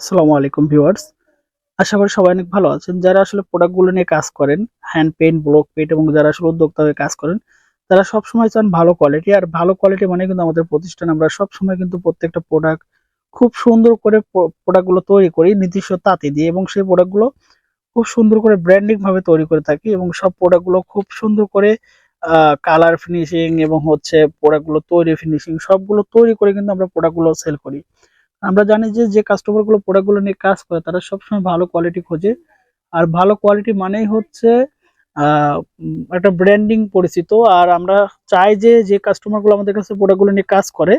আসসালামু আলাইকুম ভিউয়ার্স। আশা করি সবাই অনেক ভালো আছেন। যারা আসলে প্রোডাক্টগুলো নিয়ে কাজ করেন, হ্যান্ড পেন্ট ব্লক পেন্ট এবং যারা আসলে উদ্যোক্তা হয়ে কাজ করেন, তারা সবসময় চান ভালো কোয়ালিটি। আর ভালো কোয়ালিটি মানে কিন্তু আমাদের প্রতিষ্ঠান। আমরা সবসময় কিন্তু প্রত্যেকটা প্রোডাক্ট খুব সুন্দর করে প্রোডাক্টগুলো তৈরি করি, নির্দিষ্ট তাঁতি দিয়ে এবং সেই প্রোডাক্টগুলো খুব সুন্দর করে ব্র্যান্ডিং ভাবে তৈরি করে থাকি এবং সব প্রোডাক্টগুলো খুব সুন্দর করে কালার ফিনিশিং এবং হচ্ছে প্রোডাক্টগুলো তৈরি ফিনিশিং সবগুলো তৈরি করে কিন্তু আমরা প্রোডাক্টগুলো সেল করি। আমরা জানি যে যে কাস্টমারগুলো প্রোডাক্টগুলো নিয়ে কাজ করে, তারা সবসময় ভালো কোয়ালিটি খোঁজে। আর ভালো কোয়ালিটি মানেই হচ্ছে একটা ব্র্যান্ডিং পরিচিত। আর আমরা চাই যে যে কাস্টমারগুলো আমাদের কাছে প্রোডাক্টগুলো নিয়ে কাজ করে,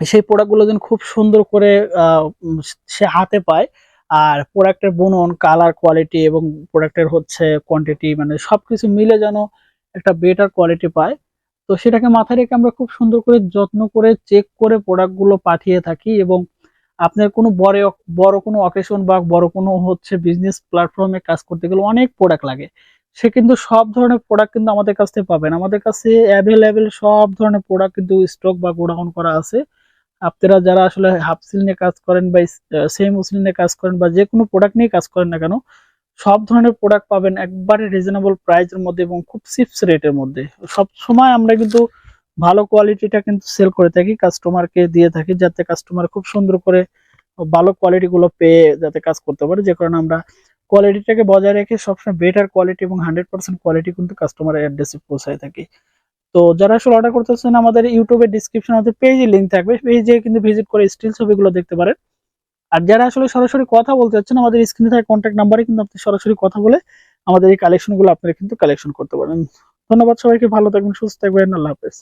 সেই প্রোডাক্টগুলো যেন খুব সুন্দর করে সে হাতে পায়। আর প্রোডাক্টের বুনন কালার কোয়ালিটি এবং প্রোডাক্টের হচ্ছে কোয়ান্টিটি মানে সবকিছু মিলে যেন একটা বেটার কোয়ালিটি পায়। তো সেটাকে মাথায় রেখে আমরা খুব সুন্দর করে যত্ন করে চেক করে প্রোডাক্টগুলো পাঠিয়ে থাকি এবং আপনার কোনো বড় বড় কোনো অকেশন বা বড় কোনো হচ্ছে বিজনেস প্ল্যাটফর্মে কাজ করতে গেলে অনেক প্রোডাক্ট লাগে। সে কিন্তু সব ধরনের প্রোডাক্ট কিন্তু আমাদের কাছ থেকে পাবেন। আমাদের কাছে অ্যাভেলেবেল সব ধরনের প্রোডাক্ট কিন্তু স্টক বা গোডাউন করা আছে। আপনারা যারা আসলে হাফ সিল নিয়ে কাজ করেন বা সেম সিল নিয়ে কাজ করেন বা যে কোনো প্রোডাক্ট নিয়ে কাজ করেন না কেন সব ধরনের প্রোডাক্ট পাবেন একবারে রিজনেবল প্রাইসের মধ্যে এবং খুব চিপস রেটের মধ্যে। সব সময় আমরা কিন্তু ভালো কোয়ালিটিটা কিন্তু সেল করে থাকি কাস্টমারকে দিয়ে থাকি যাতে কাস্টমার খুব সুন্দর করে ভালো কোয়ালিটি গুলো পেয়ে যাতে কাজ করতে পারে। যে কারণে আমরা কোয়ালিটিটাকে বজায় রেখে সবসময় বেটার কোয়ালিটি এবং হান্ড্রেড পার্সেন্ট কোয়ালিটি কিন্তু কাস্টমারের অ্যাড্রেসে পৌঁছায় থাকি। তো যারা আসলে অর্ডার করতেছেন, আমাদের ইউটিউবের ডিসক্রিপশন আমাদের পেজে লিঙ্ক থাকবে। পেজে কিন্তু ভিজিট করে স্টিল ছবিগুলো দেখতে পারেন। আর যারা আসলে সরাসরি কথা বলতে চাচ্ছেন আমাদের স্ক্রিনে থাকা কন্ট্যাক্ট নাম্বারে কিন্তু আপনি সরাসরি কথা বলে আমাদের এই কালেকশনগুলো আপনারা কিন্তু কালেকশন করতে পারেন। ধন্যবাদ সবাইকে, ভালো থাকবেন, সুস্থ থাকবেন, আল্লাহ হাফেজ।